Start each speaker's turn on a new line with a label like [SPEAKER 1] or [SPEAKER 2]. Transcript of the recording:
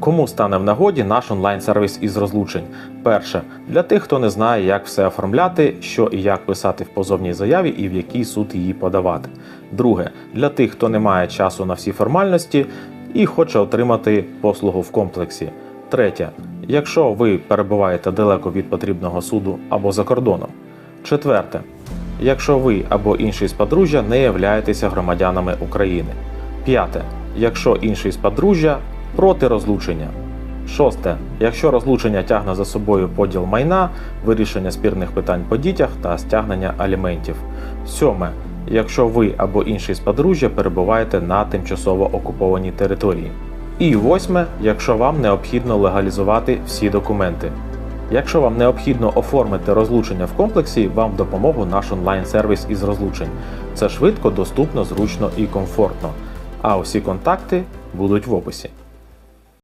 [SPEAKER 1] Кому стане в нагоді наш онлайн-сервіс із розлучень? Перше, для тих, хто не знає, як все оформляти, що і як писати в позовній заяві і в який суд її подавати. Друге, для тих, хто не має часу на всі формальності і хоче отримати послугу в комплексі. Третє, якщо ви перебуваєте далеко від потрібного суду або за кордоном. Четверте, якщо ви або інший з подружжя не являєтеся громадянами України. П'яте. Якщо інший з подружжя проти розлучення. Шосте. Якщо розлучення тягне за собою поділ майна, вирішення спірних питань по дітях та стягнення аліментів. Сьоме. Якщо ви або інший з подружжя перебуваєте на тимчасово окупованій території. І восьме, якщо вам необхідно легалізувати всі документи. Якщо вам необхідно оформити розлучення в комплексі, вам в допомогу наш онлайн-сервіс із розлучень. Це швидко, доступно, зручно і комфортно. А усі контакти будуть в описі.